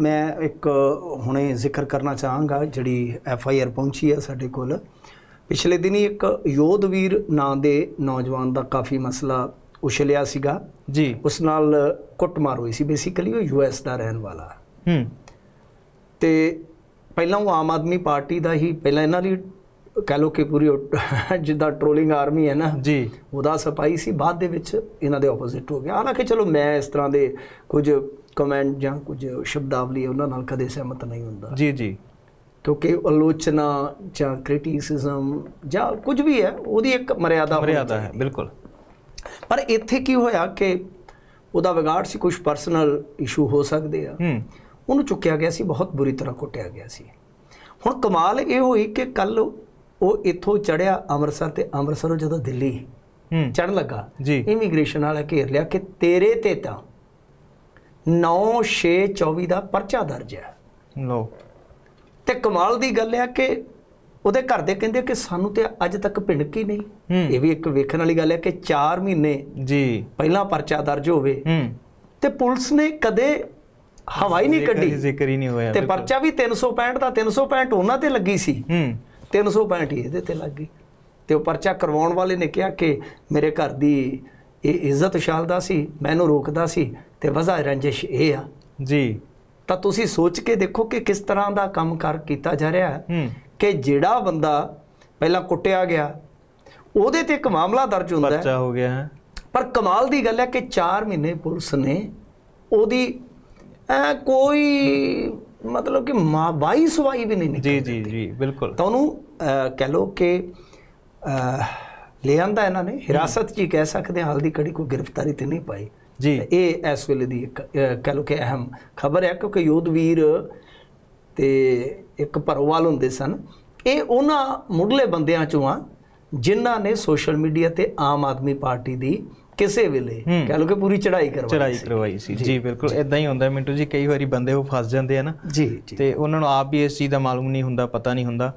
ਮੈਂ ਇੱਕ ਹੁਣੇ ਜ਼ਿਕਰ ਕਰਨਾ ਚਾਹਾਂਗਾ ਜਿਹੜੀ ਐਫ ਆਈ ਆਰ ਪਹੁੰਚੀ ਹੈ ਸਾਡੇ ਕੋਲ। ਪਿਛਲੇ ਦਿਨੀ ਇੱਕ ਯੋਧਵੀਰ ਨਾਂ ਦੇ ਨੌਜਵਾਨ ਦਾ ਕਾਫੀ ਮਸਲਾ ਉਛਲਿਆ ਸੀਗਾ। ਜੀ। ਉਸ ਨਾਲ ਕੁੱਟਮਾਰ ਹੋਈ ਸੀ ਬੇਸਿਕਲੀ ਉਹ ਯੂ ਐਸ ਦਾ ਰਹਿਣ ਵਾਲਾ। ਹੂੰ। ਤੇ ਪਹਿਲਾਂ ਉਹ ਆਮ ਆਦਮੀ ਪਾਰਟੀ ਦਾ ਹੀ ਪਹਿਲਾਂ ਇਹਨਾਂ ਦੀ ਕਹਿ ਲੋ ਕਿ ਪੂਰੀ ਜਿੱਦਾਂ ਟ੍ਰੋਲਿੰਗ ਆਰਮੀ ਹੈ ਨਾ ਜੀ। ਉਹਦਾ ਸਪਾਈ ਸੀ ਬਾਅਦ ਦੇ ਵਿੱਚ ਇਹਨਾਂ ਦੇ ਆਪੋਜ਼ਿਟ ਹੋ ਗਿਆ। ਹਾਲਾਂਕਿ ਚਲੋ ਮੈਂ ਇਸ ਤਰ੍ਹਾਂ ਦੇ ਕੁਝ ਕਮੈਂਟ ਜਾਂ ਕੁਝ ਸ਼ਬਦਾਵਲੀ ਉਹਨਾਂ ਨਾਲ ਕਦੇ ਸਹਿਮਤ ਨਹੀਂ ਹੁੰਦਾ। ਜੀ ਜੀ। ਕਿਉਂਕਿ ਆਲੋਚਨਾ ਜਾਂ ਕ੍ਰਿਟਿਸਿਜ਼ਮ ਜਾਂ ਕੁਝ ਵੀ ਹੈ ਉਹਦੀ ਇੱਕ ਮਰਿਆਦਾ ਮਰਿਆਦਾ ਹੈ। ਬਿਲਕੁਲ। ਪਰ ਇੱਥੇ ਕੀ ਹੋਇਆ ਕਿ ਉਹਦਾ ਵਿਗਾੜ ਸੀ ਕੁਝ ਪਰਸਨਲ ਇਸ਼ੂ ਹੋ ਸਕਦੇ ਆ। ਹੂੰ। ਉਹਨੂੰ ਚੁੱਕਿਆ ਗਿਆ ਸੀ ਬਹੁਤ ਬੁਰੀ ਤਰ੍ਹਾਂ ਕੁੱਟਿਆ ਗਿਆ ਸੀ। ਹੁਣ ਕਮਾਲ ਇਹ ਹੋਈ ਕਿ ਕੱਲ ਉਹ ਇੱਥੋਂ ਚੜਿਆ ਅੰਮ੍ਰਿਤਸਰ ਤੇ ਅੰਮ੍ਰਿਤਸਰੋਂ ਜਦੋਂ ਦਿੱਲੀ ਹੂੰ। ਚੜਨ ਲੱਗਾ ਜੀ। ਇਮੀਗ੍ਰੇਸ਼ਨ ਵਾਲਾ ਘੇਰ ਲਿਆ ਕਿ ਤੇਰੇ ਤੇ ਤਾਂ 9624 ਦਾ ਪਰਚਾ ਦਰਜ ਹੈ। ਲੋ ਤੇ ਕਮਾਲ ਦੀ ਗੱਲ ਹੈ ਕਿ ਉਹਦੇ ਘਰ ਦੇ ਕਹਿੰਦੇ ਕਿ ਸਾਨੂੰ ਤੇ ਅੱਜ ਤੱਕ ਭਿਣਕ ਹੀ ਨਹੀਂ। ਇਹ ਵੀ ਇੱਕ ਵੇਖਣ ਵਾਲੀ ਗੱਲ ਹੈ ਕਿ 4 ਮਹੀਨੇ ਜੀ। ਪਹਿਲਾਂ ਪਰਚਾ ਦਰਜ ਹੋਵੇ। ਹੂੰ। ਤੇ ਪੁਲਿਸ ਨੇ ਕਦੇ ਹਵਾ ਹੀ ਨਹੀਂ ਕੱਢੀ। ਜ਼ਿਕਰ ਹੀ ਨਹੀਂ ਹੋਇਆ ਤੇ। ਪਰਚਾ ਵੀ 365 ਦਾ 365 ਉਹਨਾਂ ਤੇ ਲੱਗੀ ਸੀ। ਹੂੰ। 365 ਹੀ ਇਹਦੇ ਤੇ ਲੱਗ ਗਈ। ਤੇ ਉਹ ਪਰਚਾ ਕਰਵਾਉਣ ਵਾਲੇ ਨੇ ਕਿਹਾ ਕਿ ਮੇਰੇ ਘਰ ਦੀ ਇਹ ਇੱਜ਼ਤ ਉਛਾਲਦਾ ਸੀ ਮੈਨੂੰ ਰੋਕਦਾ ਸੀ ਤੇ ਵਜ਼ਾ ਰੰਜਿਸ਼ ਇਹ ਆ। ਜੀ। ਤਾਂ ਤੁਸੀਂ ਸੋਚ ਕੇ ਦੇਖੋ ਕਿ ਕਿਸ ਤਰ੍ਹਾਂ ਦਾ ਕੰਮ ਕਰ ਕੀਤਾ ਜਾ ਰਿਹਾ ਹੈ ਕਿ ਜਿਹੜਾ ਬੰਦਾ ਪਹਿਲਾਂ ਕੁੱਟਿਆ ਗਿਆ ਉਹਦੇ ਤੇ ਇੱਕ ਮਾਮਲਾ ਦਰਜ ਹੁੰਦਾ ਹੈ। ਪਰਚਾ ਹੋ ਗਿਆ ਹੈ। ਪਰ ਕਮਾਲ ਦੀ ਗੱਲ ਹੈ ਕਿ 4 ਮਹੀਨੇ ਪੁਲਿਸ ਨੇ ਉਹਦੀ ਕੋਈ ਮਤਲਬ ਕਿ ਮਾ ਵਾਈ ਸਵਾਈ ਵੀ ਨਹੀਂ ਨਿਕਲੀ ਜੀ ਜੀ ਜੀ ਬਿਲਕੁਲ। ਤਾਂ ਉਹਨੂੰ ਕਹਿ ਲੋ ਕਿ ਅਹ, ਲੈ ਆਂਦਾ ਇਹਨਾਂ ਨੇ। ਹਿਰਾਸਤ ਹੀ ਕਹਿ ਸਕਦੇ ਹਾਂ ਹਾਲ ਦੀ ਕੜੀ ਕੋਈ ਗ੍ਰਿਫਤਾਰੀ ਤੇ ਨਹੀਂ ਪਾਈ। ਜੀ। ਇਹ ਇਸ ਵੇਲੇ ਦੀ ਕਹਿ ਲੋ ਕਿ ਅਹਿਮ ਖਬਰ ਹੈ ਕਿਉਂਕਿ ਯੋਧਵੀਰ ਤੇ ਇੱਕ ਭਰੋਵਾਲ ਹੁੰਦੇ ਸਨ। ਇਹ ਉਹਨਾਂ ਮੁੱਢਲੇ ਬੰਦਿਆਂ ਚੋਂ ਆ ਜਿਨ੍ਹਾਂ ਨੇ ਸੋਸ਼ਲ ਮੀਡੀਆ ਤੇ ਆਮ ਆਦਮੀ ਪਾਰਟੀ ਦੀ ਕਿਸੇ ਵੇਲੇ। ਕਹਿ ਲੋ ਕਿ ਪੂਰੀ ਚੜ੍ਹਾਈ ਕਰਵਾਈ ਚੜਾਈ। ਕਰਵਾਈ ਸੀ। ਜੀ। ਬਿਲਕੁਲ। ਇਦਾਂ ਹੀ ਹੁੰਦਾ ਮਿੰਟੂ ਜੀ ਕਈ ਵਾਰੀ ਬੰਦੇ ਉਹ ਫਸ ਜਾਂਦੇ ਆ ਨਾ। ਜੀ ਜੀ। ਤੇ ਉਹਨਾਂ ਨੂੰ ਆਪ ਵੀ ਇਸ ਚੀਜ਼ ਦਾ ਮਾਲੂਮ ਨਹੀਂ ਹੁੰਦਾ ਪਤਾ ਨਹੀਂ ਹੁੰਦਾ।